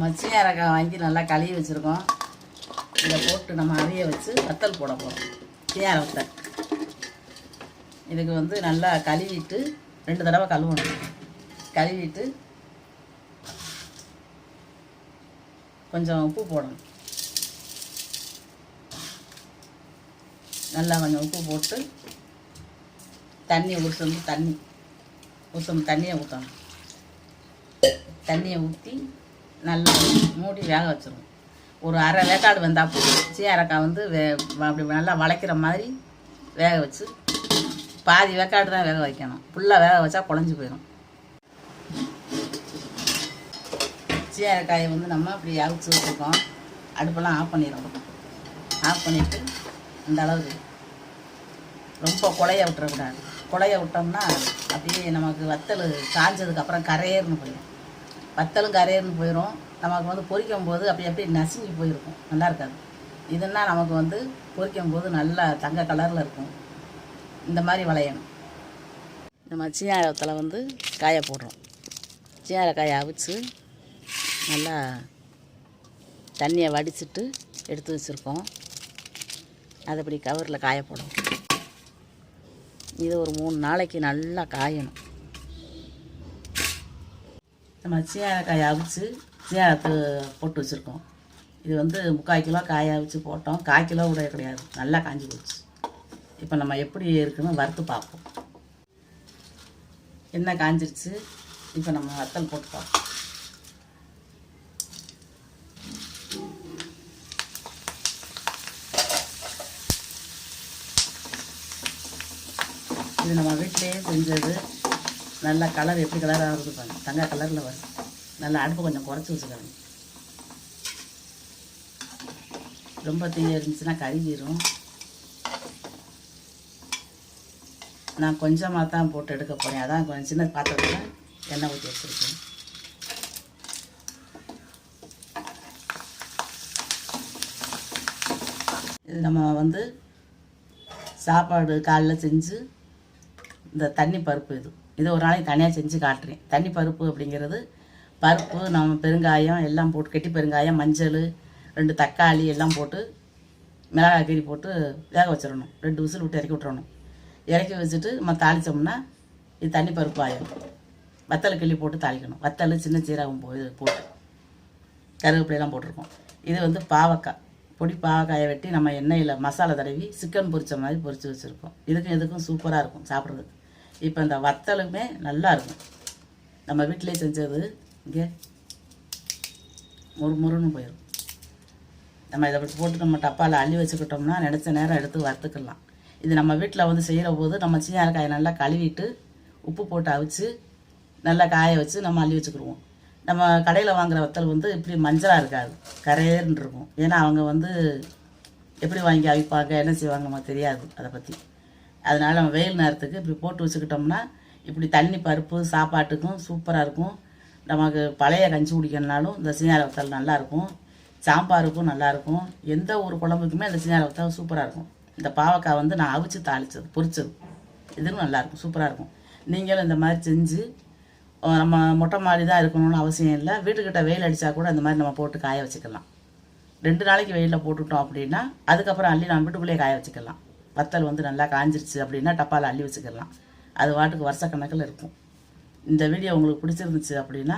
நம்ம சீரக்காய் வாங்கி நல்லா கழுவி வச்சுருக்கோம். இதை போட்டு நம்ம அவிய வச்சு வத்தல் போட போகிறோம் சீயார வத்தல் இதுக்கு வந்து நல்லா கழுவிட்டு ரெண்டு தடவை கழுவணும். கழுவிட்டு கொஞ்சம் உப்பு போடணும். நல்லா கொஞ்சம் உப்பு போட்டு தண்ணி ஒரு சொம்பு தண்ணி. ஒரு சொம்பு தண்ணியை ஊற்றணும் தண்ணியை ஊற்றி நல்லா மூடி வேக வச்சிடணும் ஒரு அரை வேக்காடு வந்தால் போதும். சீரக்காய் வந்து வே அப்படி நல்லா வளைக்கிற மாதிரி வேக வச்சு பாதி வேக்காடு தான் வேக வைக்கணும். ஃபுல்லாக வேக வச்சா குழஞ்சி போயிடும் சீரக்காயை வந்து நம்ம அப்படி அவிச்சு வச்சுருக்கோம். அடுப்பெல்லாம் ஆஃப் பண்ணிடணும் ஆஃப் பண்ணிவிட்டு இந்த அளவுக்கு ரொம்ப குழைய விட்டுறக்கூடாது. குழைய விட்டோம்னா அப்படியே நமக்கு வத்தல் காஞ்சதுக்கப்புறம் கரையேறுன்னு போயிடும் வத்தலும் கரையர்னு போயிடும் நமக்கு வந்து பொரிக்கும் போது அப்படி அப்படியே நசுங்கி போயிருக்கும். நல்லா இருக்காது. இதுன்னா நமக்கு வந்து பொரிக்கும் போது நல்லா தங்க கலரில் இருக்கும். இந்த மாதிரி வளையணும். நம்ம சீனாரத்தில் வந்து காய போடுறோம். சீயாரக்காயை அவிச்சு நல்லா தண்ணியை வடிச்சிட்டு எடுத்து வச்சுருக்கோம். அதை கவரில் காய போடுவோம் இது ஒரு மூணு நாளைக்கு நல்லா காயணும். நம்ம சீயாக்காயை அவிச்சு சீயாரத்து போட்டு வச்சுருக்கோம். இது வந்து முக்கால் கிலோ காய அவிச்சு போட்டோம். கால் கிலோ கூட கிடையாது. நல்லா காஞ்சி போச்சு. இப்போ நம்ம எப்படி இருக்குன்னு வறுத்து பார்ப்போம். என்ன காஞ்சிருச்சு. இப்போ நம்ம வத்தல் போட்டு பார்ப்போம். இது நம்ம வீட்டிலேயே செஞ்சது. நல்லா கலர் எப்படி கலராக வருது பாருங்க. தங்க கலரில் வரும் நல்லா அடுப்பு கொஞ்சம் குறைச்சி வச்சுக்கணும் ரொம்ப தீய இருந்துச்சுன்னா கருகிரும். நான் கொஞ்சமாக தான் போட்டு எடுக்க போகிறேன் அதான் கொஞ்சம் சின்ன பாத்திரத்தில் எண்ணெய் ஊற்றி வச்சுருக்கேன். இது நம்ம வந்து சாப்பாடு காலைல செஞ்சு இந்த தண்ணி பருப்பு இது. இது ஒரு நாளைக்கு தனியாக செஞ்சு காட்டுறேன். தண்ணி பருப்பு அப்படிங்கிறது பருப்பு நம்ம பெருங்காயம் எல்லாம் போட்டு கெட்டி பெருங்காயம் மஞ்சள் ரெண்டு தக்காளி எல்லாம் போட்டு மிளகாய் கீரி போட்டு வேக வச்சிடணும். ரெண்டு விசில் விட்டு இறக்கி விட்டுறணும். இறக்கி வச்சுட்டு நம்ம தாளித்தோம்னா இது தண்ணி பருப்பு ஆயிடும் வத்தலை கிள்ளி போட்டு தாளிக்கணும். வத்தல் சின்ன சீரகம் போ இது போட்டு கருவேப்பிலையெல்லாம் போட்டிருக்கோம். இது வந்து பாவக்காய். பொடி பாவக்காயை வெட்டி நம்ம எண்ணெயில் மசாலா தடவி சிக்கன் பொரித்த மாதிரி பொரித்து வச்சுருக்கோம். இதுக்கும் இதுக்கும் சூப்பராக இருக்கும் சாப்பிட்றதுக்கு. இப்போ இந்த வத்தலுமே நல்லா இருக்கும். நம்ம வீட்டிலே செஞ்சது இங்கே. முறு முறுன்னு போயிடும் நம்ம இதை அப்படி போட்டு நம்ம டப்பாவில் அள்ளி வச்சுக்கிட்டோம்னா நினச்ச நேரம் எடுத்து வறுத்துக்கலாம். இது நம்ம வீட்டில் வந்து செய்கிற போது நம்ம சீனக்காயை நல்லா கழுவிட்டு உப்பு போட்டு அவிச்சு நல்லா காய வச்சு நம்ம அள்ளி வச்சுக்கிடுவோம். நம்ம கடையில் வாங்குற வத்தல் வந்து இப்படி மஞ்சளாக இருக்காது. கரையர்ன்னு இருக்கும். ஏன்னா அவங்க வந்து எப்படி வாங்கி அவிப்பாங்க என்ன செய்வாங்க நம்ம தெரியாது அதை பற்றி அதனால் நம்ம வெயில் நேரத்துக்கு இப்படி போட்டு வச்சுக்கிட்டோம்னா இப்படி தண்ணி பருப்பு சாப்பாட்டுக்கும் சூப்பராக இருக்கும். நமக்கு பழைய கஞ்சி குடிக்கணுனாலும் இந்த சீனியார வத்தல் நல்லாயிருக்கும் சாம்பாருக்கும் நல்லாயிருக்கும் எந்த ஒரு குழம்புக்குமே இந்த சீனியார வத்தல் சூப்பராக இருக்கும். இந்த பாவக்காய் வந்து நான் அவிச்சு தாளித்தது பொரிச்சது. இதுவும் நல்லாயிருக்கும் சூப்பராக இருக்கும். நீங்களும் இந்த மாதிரி செஞ்சு நம்ம மொட்டை மாடி தான் இருக்கணும்னு அவசியம் இல்லை. வீட்டுக்கிட்ட வெயில் அடித்தா கூட இந்த மாதிரி நம்ம போட்டு காய வச்சுக்கலாம். ரெண்டு நாளைக்கு வெயிலில் போட்டுட்டோம் அப்படின்னா அதுக்கப்புறம் அள்ளி நம்ம வீட்டுக்குள்ளேயே காய வச்சுக்கலாம். வத்தல் வந்து நல்லா காஞ்சிருச்சு அப்படின்னா டப்பாவில் அள்ளி வச்சுக்கிடலாம். அது வாட்டுக்கு வருஷக்கணக்கில் இருக்கும். இந்த வீடியோ உங்களுக்கு பிடிச்சிருந்துச்சு அப்படின்னா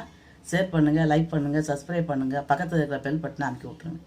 ஷேர் பண்ணுங்கள் லைக் பண்ணுங்கள் சப்ஸ்கிரைப் பண்ணுங்கள் பக்கத்தில் இருக்கிற பெல் பட்டனை அமைக்கி விட்ருங்க